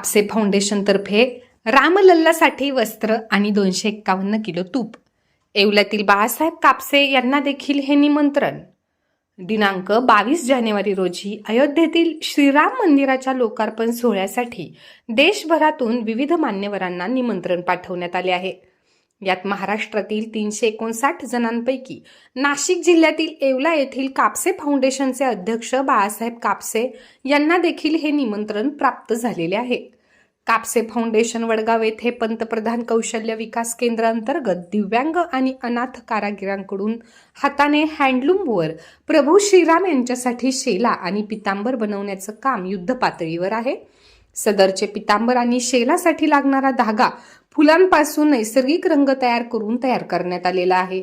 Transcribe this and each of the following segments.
कापसे फाउंडेशनतर्फे रामलल्लासाठी वस्त्र आणि दोनशे एक्कावन्न किलो तूप. येवल्यातील बाळासाहेब कापसे यांना देखील हे निमंत्रण. दिनांक बावीस जानेवारी रोजी अयोध्येतील श्रीराम मंदिराच्या लोकार्पण सोहळ्यासाठी देशभरातून विविध मान्यवरांना निमंत्रण पाठवण्यात आले आहे. यात महाराष्ट्रातील तीनशे एकोणसाठ जणांपैकी नाशिक जिल्ह्यातील येवला येथील कापसे फाउंडेशनचे अध्यक्ष बाळासाहेब कापसे यांना देखील हे निमंत्रण प्राप्त झालेले आहे. कापसे फाउंडेशन वडगाव येथे पंतप्रधान कौशल्य विकास केंद्रांतर्गत दिव्यांग आणि अनाथ कारागिरांकडून हाताने हँडलूमवर प्रभू श्रीराम यांच्यासाठी शेला आणि पितांबर बनवण्याचं काम युद्ध पातळीवर आहे. सदरचे पितांबर आणि शेलासाठी लागणारा धागा फुलांपासून नैसर्गिक रंग तयार करून तयार करण्यात आलेला आहे.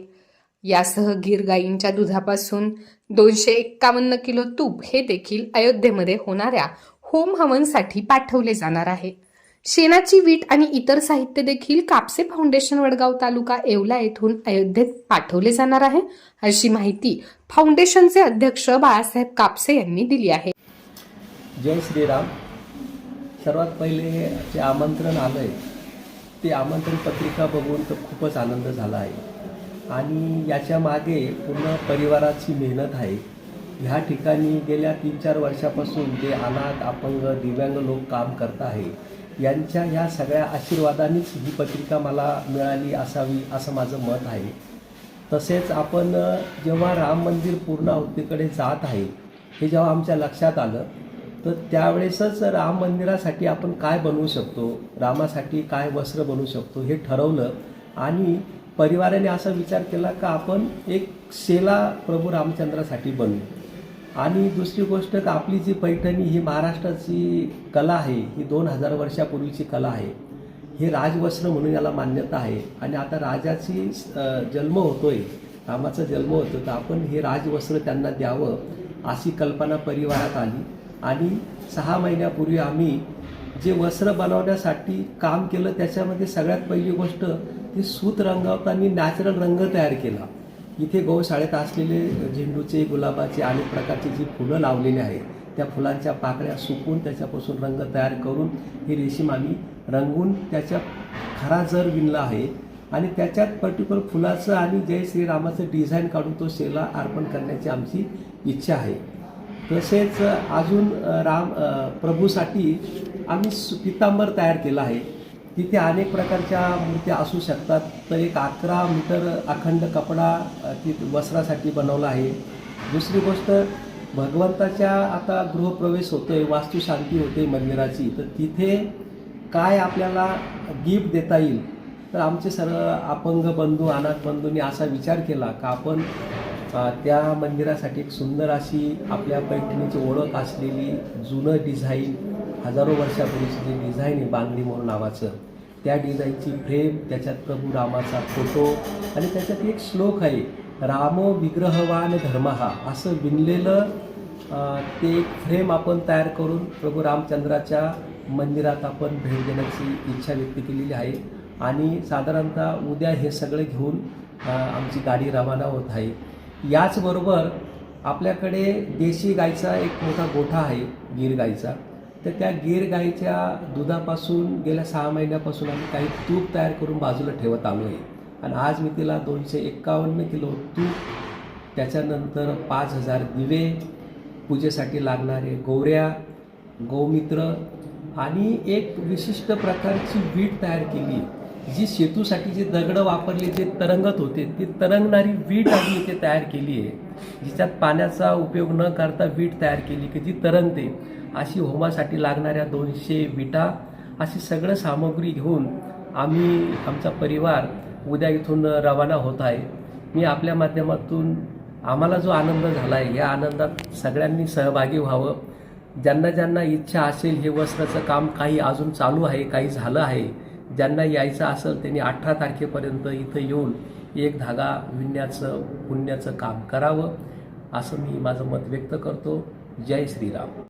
यासह गीर गायींच्या दुधापासून दोनशे एक्कावन्न किलो तूप हे देखील अयोध्येमध्ये होणाऱ्या होम हवनसाठी पाठवले जाणार आहे. शेणाची वीट आणि इतर साहित्य देखील कापसे फाउंडेशन वडगाव तालुका येवला येथून अयोध्येत पाठवले जाणार आहे अशी माहिती फाउंडेशनचे अध्यक्ष बाळासाहेब कापसे यांनी दिली आहे. जय श्रीराम. सर्वात पहिले जे आमंत्रण आलंय ते आमंत्रण पत्रिका बघून तर खूपच आनंद झाला आहे. आणि याच्या मागे पूर्ण परिवाराची मेहनत आहे. ह्या ठिकाणी गेल्या तीन चार वर्षापासून जे अनाथ अपंग दिव्यांग लोक काम करत आहे यांच्या ह्या सगळ्या आशीर्वादानेच ही पत्रिका मला मिळाली असावी असं माझं मत आहे. तसेच आपण जेव्हा राम मंदिर पूर्ण अवतीकडे जात आहे हे जेव्हा आमच्या लक्षात आलं तर त्यावेळेसच राम मंदिरासाठी आपण काय बनवू शकतो? रामासाठी काय वस्त्र बनवू शकतो? हे ठरवलं आणि परिवाराने असा विचार केला का आपण एक शेला प्रभू रामचंद्रासाठी बनवू. आणि दुसरी गोष्ट का आपली जी पैठणी ही महाराष्ट्राची कला आहे ही दोन हजार वर्षापूर्वीची कला आहे हे राजवस्त्र म्हणून याला मान्यता आहे. आणि आता राजाची जन्म होतोय रामाचा जन्म होतो तर आपण हे राजवस्त्र त्यांना द्यावं अशी कल्पना परिवारात आली. आणि सहा महिन्यापूर्वी आम्ही जे वस्त्र बनवण्यासाठी काम केलं त्याच्यामध्ये सगळ्यात पहिली गोष्ट ती सूत रंगवताना नॅचरल रंग तयार केला. इथे गौशाळेत असलेले झेंडूचे गुलाबाचे अनेक प्रकारची जी फुलं लावलेली आहेत त्या फुलांच्या पाकळ्या सुकून त्याच्यापासून रंग तयार करून ही रेशीम आम्ही रंगून त्याच्या खरा जर विणला आहे आणि त्याच्यात पर्टिक्युलर फुलाचं आणि जय श्रीरामाचं डिझाईन काढून तो शेला अर्पण करण्याची आमची इच्छा आहे. तसेच अजून राम प्रभूसाठी आम्ही सु- पितांबर तयार केला आहे. तिथे अनेक प्रकारच्या मूर्त्या असू शकतात. तर एक अकरा मीटर अखंड कपडा तिथे वस्त्रासाठी बनवला आहे. दुसरी गोष्ट भगवंताच्या आता गृहप्रवेश होतोय वास्तुशांती होते मंदिराची. तर तिथे काय आपल्याला गिफ्ट देता येईल? तर आमचे सर्व अपंग बंधू अनाथ बंधूंनी असा विचार केला का आपण त्या मंदिरासाठी एक सुंदर अशी आपल्या पैठणीची ओळख असलेली जुनं डिझाईन हजारो वर्षापूर्वीची जी डिझाईन आहे बांगडी मोर नावाचं त्या डिझाईनची फ्रेम त्याच्यात प्रभू रामाचा फोटो आणि त्याच्यात एक श्लोक आहे रामो विग्रहवान धर्महा असं विणलेलं ते एक फ्रेम आपण तयार करून प्रभू रामचंद्राच्या मंदिरात आपण भेट देण्याची इच्छा व्यक्त केलेली आहे आणि साधारणतः उद्या हे सगळं घेऊन आमची गाडी रवाना होत आहे. याचबरोबर आपल्याकडे देशी गाईचा एक मोठा गोठा आहे गीर गाईचा तर त्या गीर गाईच्या दुधापासून गेल्या सहा महिन्यापासून आम्ही काही तूप तयार करून बाजूला ठेवत आलो आहे आणि आज मी तिला दोनशे एक्कावन्न किलो तूप त्याच्यानंतर पाच हजार दिवे पूजेसाठी लागणारे गोऱ्या गोमित्र आणि एक विशिष्ट प्रकारची वीट तयार केली. जी सेतूसाठी जे दगडं वापरले जे तरंगत होते ती तरंगणारी वीट आम्ही इथे तयार केली आहे. जिच्यात पाण्याचा उपयोग न करता वीट तयार केली की जी तरंगते अशी होमासाठी लागणाऱ्या दोनशे विटा अशी सगळं सामग्री घेऊन आम्ही आमचा परिवार उद्या इथून रवाना होत आहे. मी आपल्या माध्यमातून आम्हाला जो आनंद झाला आहे या आनंदात सगळ्यांनी सहभागी व्हावं. ज्यांना ज्यांना इच्छा असेल हे वस्त्राचं काम काही अजून चालू आहे काही झालं आहे ज्यांना यायचं असेल त्यांनी अठरा तारखेपर्यंत इथं येऊन एक धागा विणण्याचं पुण्याचं काम करावं असं मी माझं मत व्यक्त करतो. जय श्रीराम.